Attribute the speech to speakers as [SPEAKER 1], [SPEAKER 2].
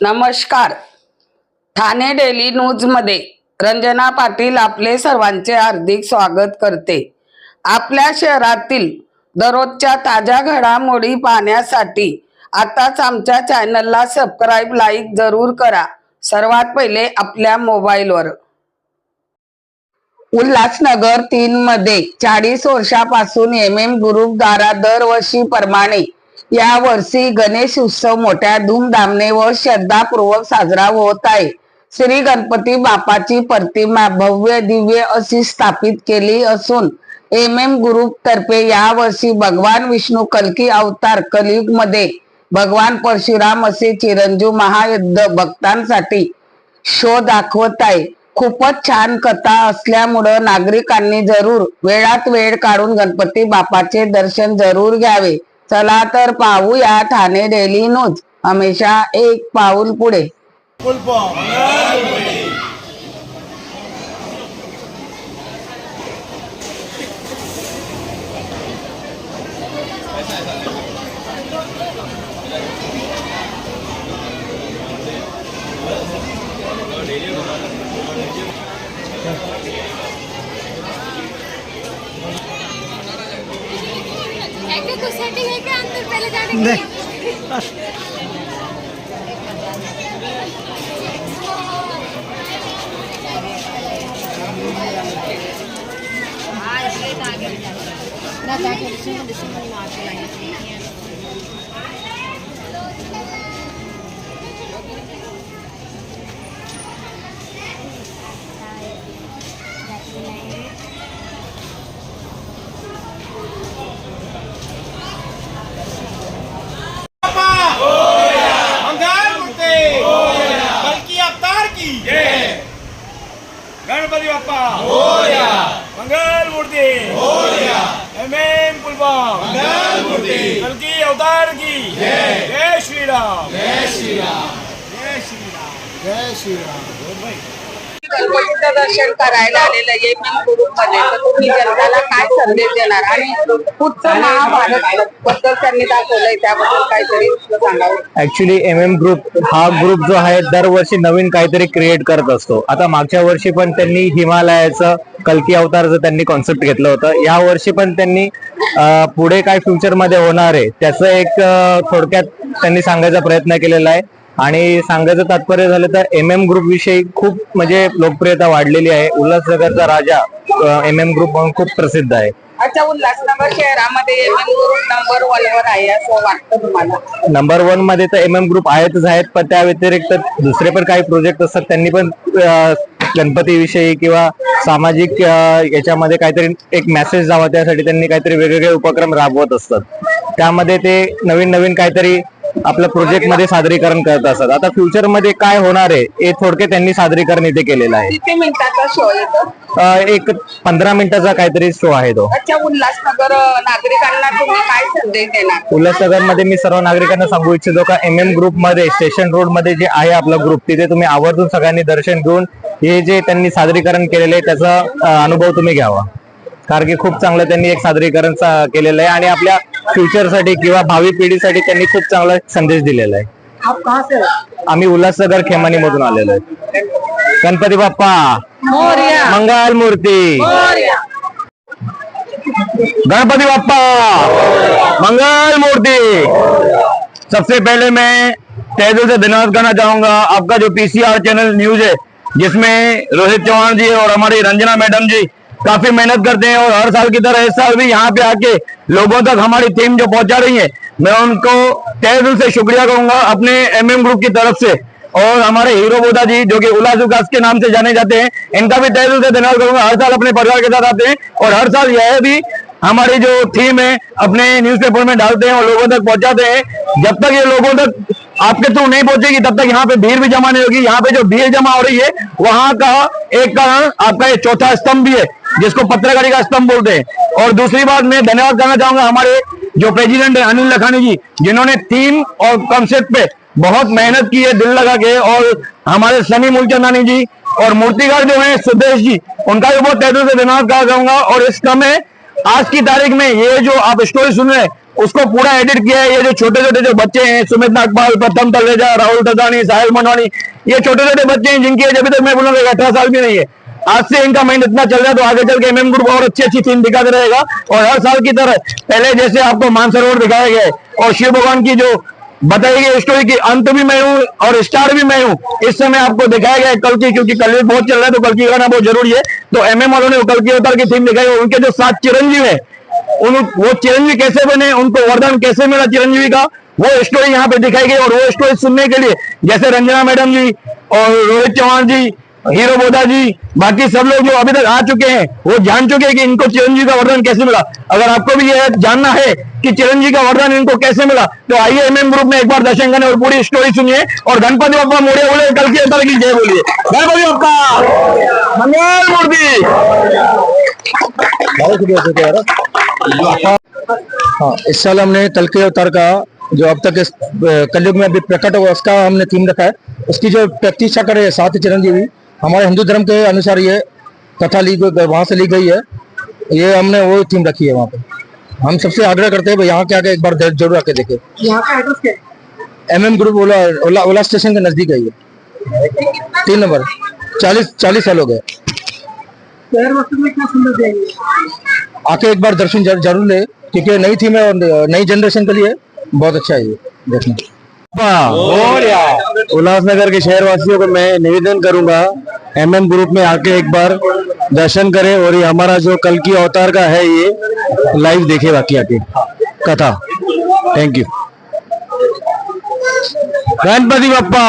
[SPEAKER 1] नमस्कार. ठाणे डेली न्यूजमध्ये रंजना पाटील आपले सर्वांचे हार्दिक स्वागत करते. आपल्या शहरातील दररोजच्या ताज्या घडामोडी पाहण्यासाठी आताच आमच्या चॅनलला सबस्क्राईब लाईक जरूर करा. सर्वात पहिले आपल्या मोबाईलवर. उल्हासनगर तीन मध्ये चाळीस वर्षापासून एम एम ग्रुपद्वारा दरवर्षी प्रमाणे या वर्षी गणेश उत्सव मोठ्या धूमधामने व श्रद्धापूर्वक साजरा होत आहे. श्री गणपती बापाची प्रतिमा भव्य दिव्य अशी स्थापित केली असून एम एम ग्रुप तर्फे या वर्षी भगवान विष्णू कल्की अवतार कलियुगमध्ये भगवान परशुराम असे चिरंजीव महायुद्ध भक्तांसाठी शो दाखवत आहे. खूपच छान कथा असल्यामुळं नागरिकांनी जरूर वेळात वेळ काढून गणपती बापाचे दर्शन जरूर घ्यावे. चला तर पाहूया ठाणे डेली न्यूज. हमेशा एक पाऊल पुढे.
[SPEAKER 2] Pulpo.
[SPEAKER 3] एक कुछ सेटिंग है क्या अंदर पहले जाने के लिए ना जाके दिसंबर दिसंबर में आके लाएंगे
[SPEAKER 2] की गणपती बाप्पा। मंगल मूर्ती। एम एम मूर्ती। कलकी अवतार की। जय। श्री राम जय श्री राम जय श्री राम जय श्री श्रीराम
[SPEAKER 1] राम दर्शन करायला आलेलं एम एम ग्रुपमध्ये तर तुम्ही जनताला काय संदेश देणार? आणि पुढचं महाभारत बद्दल त्यांनी दाखवलंय त्याबद्दल काहीतरी सांगावं.
[SPEAKER 4] ऍक्च्युली एम एम ग्रुप हा ग्रुप जो आहे दरवर्षी नवीन काहीतरी क्रिएट करत असतो. आता मागच्या वर्षी पण त्यांनी हिमालयाचं कल्की अवतारचं त्यांनी कॉन्सेप्ट घेतलं होतं. या वर्षी पण त्यांनी पुढे काय फ्युचरमध्ये होणार आहे त्याचं एक थोडक्यात त्यांनी सांगायचा प्रयत्न केलेला आहे. आणि सांगायचं तात्पर्य झालं तर एम एम ग्रुप विषयी खूप म्हणजे लोकप्रियता वाढलेली आहे. उल्हासनगरचा राजा एम एम ग्रुप म्हणून खूप प्रसिद्ध आहे.
[SPEAKER 1] अच्छा उल्हासनगर शहरामध्ये M M group number one वर आहे असं वाटतं तुम्हाला?
[SPEAKER 4] नंबर वनमध्ये तर एम एम ग्रुप आहेतच आहेत पण त्या व्यतिरिक्त दुसरे पण काही प्रोजेक्ट असतात. त्यांनी पण गणपतीविषयी किंवा सामाजिक याच्यामध्ये काहीतरी एक मेसेज जावा त्यासाठी त्यांनी काहीतरी वेगवेगळे उपक्रम राबवत असतात. त्यामध्ये ते नवीन नवीन काहीतरी आपल्या प्रोजेक्टमध्ये सादरीकरण करत असतात. आता फ्युचरमध्ये काय होणार आहे हे थोडक्यात त्यांनी सादरीकरण इथे केलेलं आहे.
[SPEAKER 1] किती मिनिटाचा शो येतो
[SPEAKER 4] अं, एक पंधरा मिनिटाचा काहीतरी शो आहे तो.
[SPEAKER 1] अच्छा उल्हासनगर अं, नागरिकांना तुम्ही काय संदेश देणार?
[SPEAKER 4] उल्हासनगरमध्ये मी सर्व नागरिकांना सांगू इच्छितो का एम एम ग्रुपमध्ये स्टेशन रोडमध्ये जे आहे आपला ग्रुप तिथे तुम्ही आवर्जून सगळ्यांनी दर्शन घेऊन हे जे त्यांनी सादरीकरण केलेले आहे त्याचा अं, अनुभव तुम्ही घ्यावा. कारण की खूप चांगलं त्यांनी एक सादरीकरण सा- केलेलं आहे. आणि आपल्या फ्युचरसाठी किंवा भावी पिढीसाठी त्यांनी खूप चांगला संदेश दिलेला आहे. आम्ही उल्हासनगर खेमानी मधून आलेलो आहे. गणपती बाप्पा मंगल मूर्ती. गणपति बाप्पा मंगल मूर्ति. सबसे पहले मैं दिल से धन्यवाद करना चाहूँगा आपका जो पीसीआर चैनल न्यूज़ है जिसमें रोहित चौहान जी और हमारी रंजना मैडम जी काफ़ी मेहनत करते हैं और हर साल की तरह इस साल भी यहाँ पे आके लोगों तक हमारी टीम जो पहुँचा रही है, मैं उनको तहे दिल से शुक्रिया करूँगा अपने एमएम ग्रुप की तरफ़ से। और हमारे हीरो बोधा जी, जो कि उल्लास विकास के नाम से जाने जाते हैं, इनका भी तहे दिल से धन्यवाद करूँगा। हर साल अपने परिवार के साथ आते हैं और हर साल यह भी हमारी जो थीम है, अपने न्यूज़पेपर में डालते हैं और लोगों तक पहुंचाते हैं। जब तक ये लोगों तक आपके थ्रू नहीं पहुंचेगी, तब तक यहाँ पे भीड़ भी जमा नहीं होगी। यहाँ पे जो भीड़ जमा हो रही है, वहाँ का एक कारण आपका ये चौथा स्तंभ भी है, जिसको पत्रकारिता का स्तंभ बोलते हैं। और दूसरी बात मैं धन्यवाद करना चाहूँगा हमारे जो प्रेसिडेंट है, अनिल लखानी जी, जिन्होंने थीम और कॉन्सेप्ट पे बहुत मेहनत की है, दिल लगा के, और हमारे सनी मूलचंदानी जी और मूर्तिकार जो है, सुदेश जी, उनका भी बहुत तहे दिल से धन्यवाद करना चाहूँगा। और इस में आज की तारीख में ये जो आप स्टोरी सुन रहे हैं उसको पूरा एडिट किया है, ये जो छोटे छोटे जो बच्चे हैं, सुमित नागपाल, प्रथम तलेजा, राहुल तदानी साहिल मनवानी ये छोटे छोटे बच्चे हैं जिनकी एज अभी तक मैं बोलूँगा अठारह साल भी नहीं है। आज से इनका माइंड इतना चल रहा है तो आगे चल के एमएम ग्रुप और अच्छी अच्छी थीम दिखाते रहेगा। और हर साल की तरह, पहले जैसे आपको मानसरोवर दिखाया गया है, और शिव भगवान की जो बताई गई स्टोरी की अंत भी मैं हूँ, और स्टार भी मैं हूँ, इस समय आपको दिखाया गया है कल की, क्योंकि कल बहुत चल रहा है तो कल की गाना बहुत ज़रूरी है। तो एमएम वालों ने कल की अवतार की थीम दिखाई उनके जो सात चिरंजीव है उन, वो चिरंजीवी कैसे बने, उनको वरदान कैसे मिला चिरंजीवी का? वो स्टोरी यहाँ पे दिखाई गई और वो स्टोरी सुनने के लिए, जैसे रंजना मैडम जी और रोहित चौहान जी, हीरो बोधा जी, बाकी सब लोग जो अभी तक आ चुके हैं, वो जान चुके हैं कि इनको चिरंजीवी का वरदान कैसे मिला। अगर आपको भी ये जानना है कि चिरंजीवी का वरदान इनको कैसे मिला तो आइए एमएम ग्रुप में एक बार दर्शन और पूरी स्टोरी सुनिए और गणपति बप्पा मोड़े बोले, कल की अवतार की जय बोलिए। गणपति बप्पा! मंगल मूर्ति!
[SPEAKER 5] हाँ इस साल हमने तलके अवतार का जो अब तक इस कलयुग में अभी प्रकट हुआ उसका हमने थीम रखा है। उसकी जो प्रतीक्षा करे सात चिरंजीवी हमारे हिंदू धर्म के अनुसार ये कथा ली गई वहाँ से ली गई है। ये हमने वो थीम रखी है वहाँ पे। हम सबसे आग्रह करते हैं यहाँ के आके एक बार ज़रूर आके देखे।
[SPEAKER 6] यहाँ का एड्रेस क्या है?
[SPEAKER 5] एम एम ग्रुप ओला ओला ओला स्टेशन के नज़दीक है ये। तीन नंबर। चालीस चालीस साल हो गए। आके एक बार दर्शन जर- ज़रूर ले क्योंकि नई थीम है और नई जनरेशन के लिए बहुत अच्छा है ये देखना।
[SPEAKER 4] उल्लासनगर के शहरवासियों को मैं निवेदन करूँगा एमएम ग्रुप में आके एक बार दर्शन करें और ये हमारा जो कल की अवतार का है ये लाइव देखे बाकी आके। कथा। Thank you Ganpati Bappa.